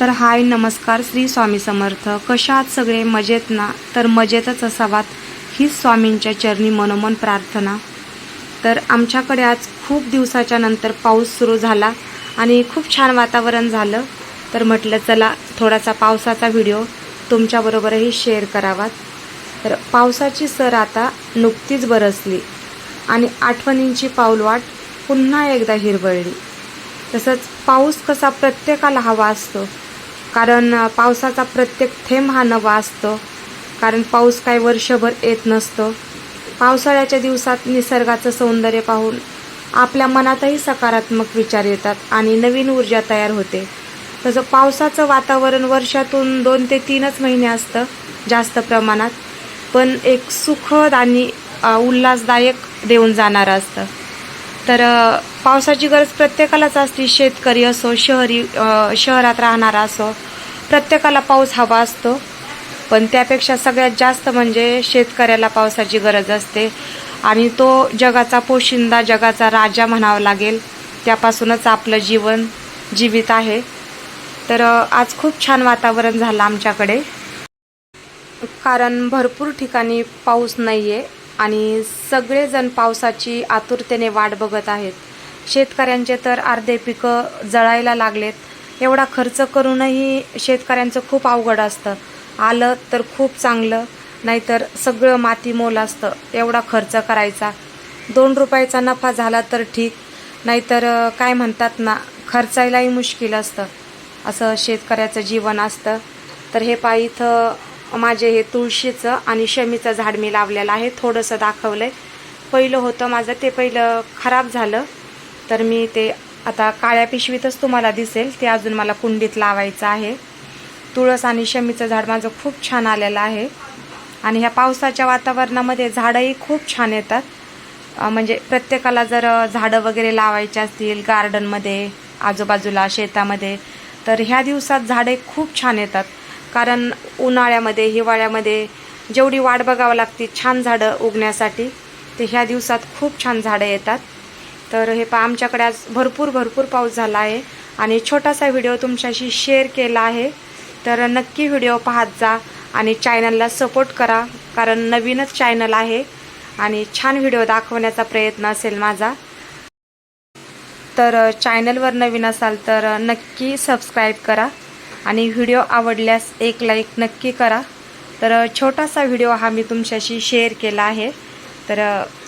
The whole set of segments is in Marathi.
तर हाय नमस्कार श्री स्वामी समर्थ. कशात सगळे मजेत ना? तर मजेतच असावात हीच स्वामींच्या चरणी मनोमन प्रार्थना. तर आमच्याकडे आज खूप दिवसाच्या नंतर पाऊस सुरू झाला आणि खूप छान वातावरण झालं. तर म्हटलं चला थोडासा पावसाचा व्हिडिओ तुमच्याबरोबरही शेअर करावात. तर पावसाची सर आता नुकतीच बरसली आणि आठवणींची पाऊलवाट पुन्हा एकदा हिरवळली. तसंच पाऊस कसा प्रत्येकाला हवा असतो. कारण पावसाचा प्रत्येक थेंब हा नवा असतो. कारण पाऊस काय वर्षभर येत नसतो. पावसाळ्याच्या दिवसात निसर्गाचं सौंदर्य पाहून आपल्या मनातही सकारात्मक विचार येतात आणि नवीन ऊर्जा तयार होते. तसं पावसाचं वातावरण वर्षातून दोन ते तीनच महिने असतं जास्त प्रमाणात. पण एक सुखद आणि उल्हासदायक देऊन जाणारं असतं. तर पावसाची गरज प्रत्येकालाच असते. शेतकरी असो शहरी शहरात राहणारा असो प्रत्येकाला पाऊस हवा असतो. पण त्यापेक्षा सगळ्यात जास्त म्हणजे शेतकऱ्याला पावसाची गरज असते. आणि तो जगाचा पोशिंदा जगाचा राजा म्हणावा लागेल. त्यापासूनच आपलं जीवन जीवित आहे. तर आज खूप छान वातावरण झालं आमच्याकडे. कारण भरपूर ठिकाणी पाऊस नाही आहे आणि सगळेजण पावसाची आतुरतेने वाट बघत आहेत. शेतकऱ्यांचे तर अर्धे पिकं जळायला लागलेत. एवढा खर्च करूनही शेतकऱ्यांचं खूप अवघड असतं. आलं तर खूप चांगलं नाहीतर सगळं माती मोल असतं. एवढा खर्च करायचा. दोन रुपयाचा नफा झाला तर ठीक नाहीतर काय म्हणतात ना खर्चायलाही मुश्किल असतं. असं शेतकऱ्याचं जीवन असतं. तर हे पा इथं माझे हे तुळशीचं आणि शमीचं झाड मी लावलेलं आहे थोडंसं दाखवलं आहे पहिलं होतं माझं ते पहिलं खराब झालं. तर मी ते आता काळ्या पिशवीतच तुम्हाला दिसेल ते अजून मला कुंडीत लावायचं आहे. तुळस आणि शमीचं झाड माझं खूप छान आलेलं आहे. आणि ह्या पावसाच्या वातावरणामध्ये झाडंही खूप छान येतात. म्हणजे प्रत्येकाला जर झाडं वगैरे लावायची असतील गार्डनमध्ये आजूबाजूला शेतामध्ये तर ह्या दिवसात झाडे खूप छान येतात. कारण उन्हाळ्यामध्ये हिवाळ्यामध्ये जेवढी वाट बघावं लागते छान झाडं उगण्यासाठी ते ह्या दिवसात खूप छान झाडं येतात. तर हे पा आमच्याकडे आज भरपूर भरपूर पाऊस झाला आहे आणि छोटासा व्हिडिओ तुमच्याशी शेअर केला आहे. तर नक्की व्हिडिओ पाहत जा आणि चॅनलला सपोर्ट करा कारण नवीनच चॅनल आहे आणि छान व्हिडिओ दाखवण्याचा प्रयत्न असेल माझा. तर चॅनलवर नवीन असाल तर नक्की सबस्क्राईब करा. आणि व्हिडिओ आवडल्यास एक लाईक नक्की करा. तर छोटासा व्हिडिओ हा मी तुमच्याशी शेअर केला आहे. तर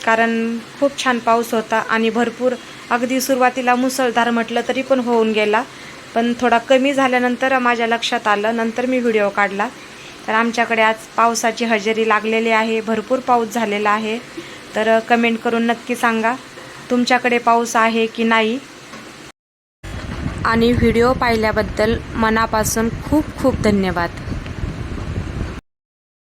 कारण खूप छान पाऊस होता आणि भरपूर अगदी सुरुवातीला मुसळधार म्हटलं तरी पण होऊन गेला. पण थोडा कमी झाल्यानंतर माझ्या लक्षात आलं नंतर मी व्हिडिओ काढला. तर आमच्याकडे आज पावसाची हजेरी लागलेली आहे भरपूर पाऊस झालेला आहे. तर कमेंट करून नक्की सांगा तुमच्याकडे पाऊस आहे की नाही? आणि व्हिडिओ पाहिल्याबद्दल मनापासून खूप खूप धन्यवाद.